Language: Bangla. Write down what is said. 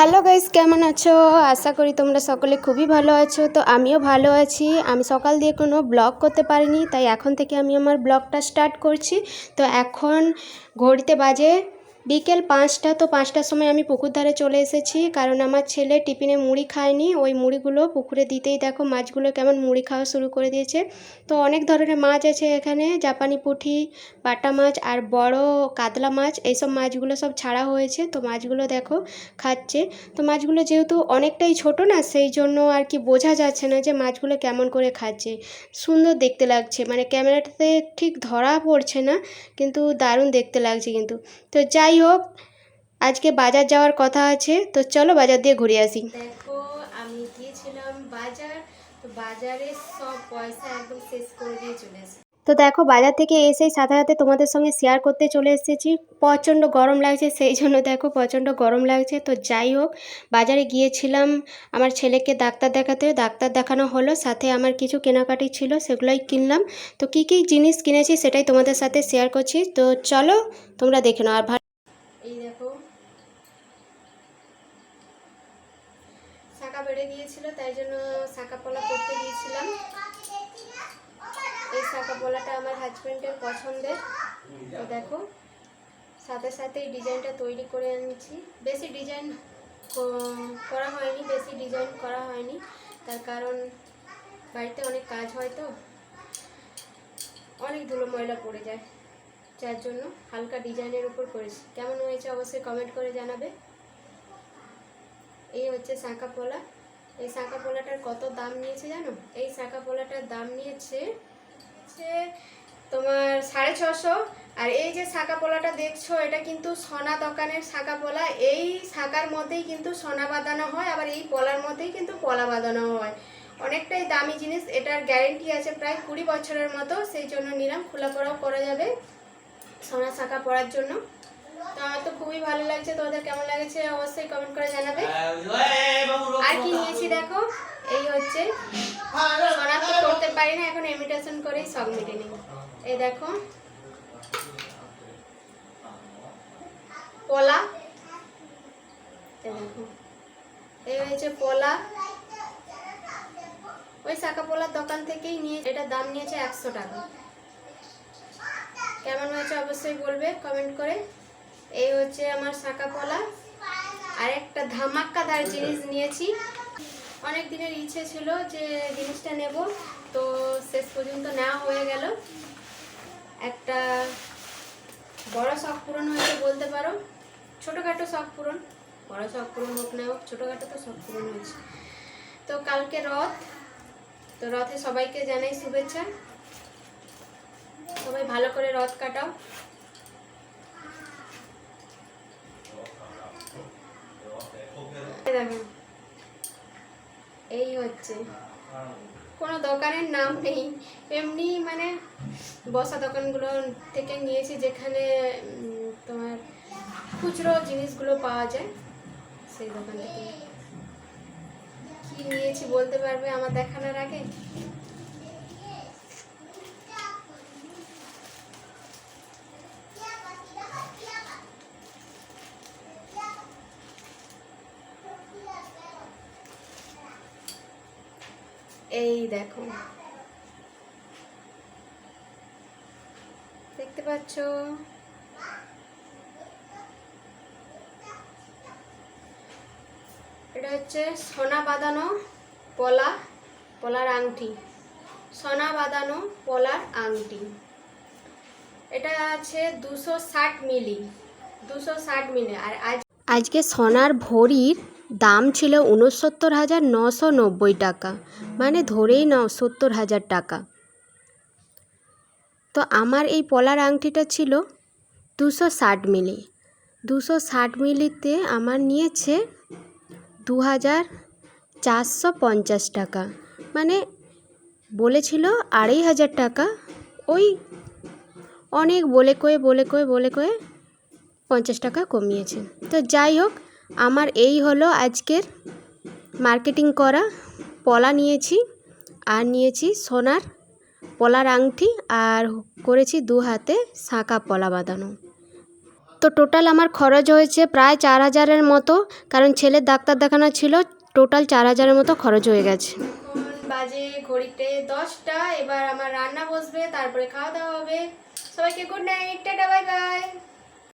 হ্যালো গাইস, কেমন আছো? আশা করি তোমরা সকলে খুবই ভালো আছো। তো আমিও ভালো আছি। আমি সকাল দিয়ে কোনো ব্লগ করতে পারিনি, তাই এখন থেকে আমি আমার ব্লগটা স্টার্ট করছি। তো এখন ঘড়িতে বাজে বিকেল পাঁচটা, তো পাঁচটার সময় আমি পুকুর ধারে চলে এসেছি। কারণ আমার ছেলে টিফিনে মুড়ি খায়নি। ওই মুড়িগুলো পুকুরে দিতেই দেখো মাছগুলো কেমন মুড়ি খাওয়া শুরু করে দিয়েছে। তো অনেক ধরনের মাছ আছে এখানে। জাপানি পুঁটি বাটা মাছ আর বড় কাতলা মাছ। এইসব মাছগুলো সব ছাড়া হয়েছে। তো মাছগুলো দেখো খাচ্ছে। তো মাছগুলো যেহেতু অনেকটাই ছোট না, সেই জন্য আর কি বোঝা যাচ্ছে না যে মাছগুলো কেমন করে খাচ্ছে। সুন্দর দেখতে লাগছে। মানে ক্যামেরাটাতে ঠিক ধরা পড়ছে না, কিন্তু দারুণ দেখতে লাগছে কিন্তু। তো যাই হোক আজকে বাজার যাওয়ার কথা আছে তো চলো বাজার দিয়ে ঘুরে আসি। দেখো আমি গিয়েছিলাম বাজার তো বাজারে সব পয়সা একদম শেষ করে দিয়ে চলে আসি। তো দেখো বাজার থেকে এসেই সাথে সাথে তোমাদের সঙ্গে শেয়ার করতে চলে এসেছি। প্রচণ্ড গরম লাগছে সেই জন্য দেখো প্রচণ্ড গরম লাগছে। তো যাই হোক বাজারে গিয়েছিলাম আমার ছেলেকে ডাক্তার দেখাতে। ডাক্তার দেখানো হলো সাথে আমার কিছু কেনাকাটি ছিল সেগুলোই কিনলাম। তো কী কী জিনিস কিনেছি সেটাই তোমাদের সাথে শেয়ার করছি। তো চলো তোমরা দেখে নাও। আর ভালো এই দেখো শাঁকা বেড়ে গিয়েছিল তাই জন্য শাঁকা পলা করতে দিয়েছিলাম। এই শাঁকা পলাটা আমার হাজব্যান্ডের পছন্দের। তো দেখো, সাথে সাথে ডিজাইনটা তৈরি করে আনছি। বেশি ডিজাইন করা হয়নি, বেশি ডিজাইন করা হয়নি। তার কারণ বাড়িতে অনেক কাজ হয় তো। অনেক ধুলো ময়লা পড়ে যায়। যার জন্য হালকা ডিজাইনের উপর করেছি। কেমন হয়েছে অবশ্যই কমেন্ট করে জানাবে। এই হচ্ছে শাঁকা পোলা এই শাঁকা পোলাটার কত দাম নিয়েছে জানো? এই শাঁকা পোলাটার দাম নিয়েছে হচ্ছে তোমার সাড়ে ছশো। আর এই যে শাঁকা পোলাটা দেখছ, এটা কিন্তু সোনা দোকানের শাঁকা পোলা। এই শাঁকার মধ্যেই কিন্তু সোনা বাঁধানো হয়, আবার এই পলার মধ্যেই কিন্তু পলা বাঁধানো হয়। অনেকটাই দামি জিনিস, এটার গ্যারেন্টি আছে প্রায় কুড়ি বছরের মতো, সেই জন্য নিলাম, খোলা পড়াও করা যাবে সোনা শাঁকা পরার জন্য। তো আমার তো খুবই ভালো লাগছে, তোমাদের কেমন লাগছে অবশ্যই কমেন্ট করে জানাবে। আর কি নিয়েছি দেখো? এই হচ্ছে সোনা তো করতে পারি না, এখন ইমিটেশন করেই সব মিটে নিই। এই দেখো, পলা। দেখো, এই হয়েছে পলা। ওই শাখা পোলার দোকান থেকেই নিয়ে এটার দাম নিয়েছে একশো টাকা। কেমন হয়েছে অবশ্যই বলবে কমেন্ট করে। এই হচ্ছে আমার শাঁকা পলা। আর একটা ধামাক্কাদার জিনিস নিয়েছি। অনেক দিনের ইচ্ছে ছিল যে জিনিসটা নেব, তো শেষ পর্যন্ত নেওয়া হয়ে গেল। একটা বড় শখ পূরণ হয়েছে বলতে পারো। ছোটোখাটো শখ পূরণ, বড় শখ পূরণ হোক না হোক, ছোটোখাটো তো শখ পূরণ হয়েছে। তো কালকে রথ, তো রথে সবাইকে জানাই শুভেচ্ছা। সবাই ভালো করে রথ কাটাও। এই এই হচ্ছে। কোনো দোকানের নাম নেই। এমনি মানে বসা দোকানগুলো থেকে নিয়েছি যেখানে তোমার খুচরো জিনিসগুলো পাওয়া যায়, সেই দোকান থেকে। কি নিয়েছি বলতে পারবে আমার দেখানোর আগে? এই দেখো। দেখতে পাচ্ছ? এটা হচ্ছে সোনা বাঁধানো পলা, পলার আংটি। সোনা বাঁধানো পলার আংটি। এটা আছে দুশো ষাট মিলি, দুশো ষাট মিলি। আর আজ আজকে সোনার ভরির দাম ছিল উনসত্তর হাজার নশো নব্বই টাকা মানে ধরেই নাও সত্তর হাজার টাকা। তো আমার এই পলার আংটিটা ছিল দুশো ষাট মিলি। দুশো ষাট মিলিতে আমার নিয়েছে দু হাজার চারশো পঞ্চাশ টাকা মানে বলেছিল আড়াই হাজার টাকা। ওই অনেক বলে কয়ে বলে কয়ে বলে কয়ে পঞ্চাশ টাকা কমিয়েছে। তো যাই হোক আমার এই হলো আজকের মার্কেটিং করা। পলা নিয়েছি, আর নিয়েছি সোনার পলার আংটি, আর করেছি দু হাতে শাঁকা পলা বাঁধানো। তো টোটাল আমার খরচ হয়েছে প্রায় চার হাজারের মতো, কারণ ছেলের ডাক্তার দেখানো ছিল টোটাল চার হাজারের মতো খরচ হয়ে গেছে। বাজে ঘড়িতে দশটা, এবার আমার রান্না বসবে, তারপরে খাওয়া দাওয়া হবে। সবাইকে good night tata bye bye